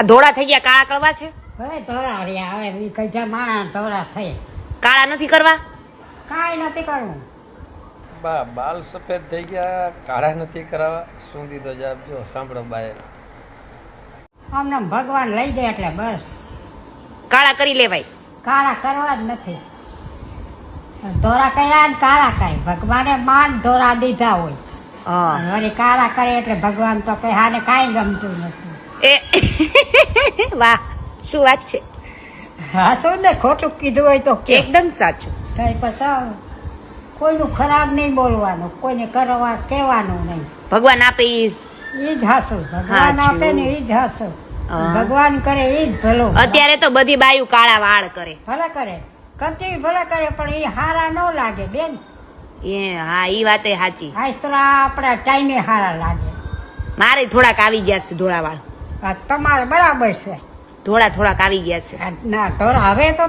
આ ધોળા થઈ ગયા કાળા કરવા છે? હવે ધોરા રહ્યા હવે કઈ જમાણા ધોળા થઈ. કાળા નથી કરવા? કાંઈ નથી કરવું. બા બાલ સફેદ થઈ ગયા કાળા નથી કરાવવા. શું દીધો જવાબ જો સાંભળો બાએ. અમને ભગવાન લઈ જાય એટલે બસ. કાળા કરી લેવાય. કાળા કરવા જ નથી. ધોરા કર્યા ને કાળા કરે ભગવાને માન ધોરા દીધા હોય. હા. વળી કાળા કરે એટલે ભગવાન તો કઈ હાને કાંઈ ગમતું નથી. એ વાહ શું વાત છે? હા શું ને ખોટું કીધું હોય તો એકદમ સાચું. કઈ પછી કોઈનું ખરાબ નહીં બોલવાનું કોઈને કરવા કહેવાનું નહીં. ભગવાન આપે ઈ જ. હાસું ભગવાન આપે ને ઈ જ હાસું. ભગવાન કરે એ જ ભલો. અત્યારે તો બધી બાયુ કાળા વાળ કરે. ભલે કરે કરતી ભલે કરે પણ એ હારા ન લાગે બેન. એ હા એ વાતે સાચી. આસ્તરા આપણા ટાઈમે હારા લાગે. મારે થોડાક આવી ગયા છે ધોળા વાળ તમારે બરાબર છે. ધોળા થોડાક આવી ગયા છે. ના તો હવે તો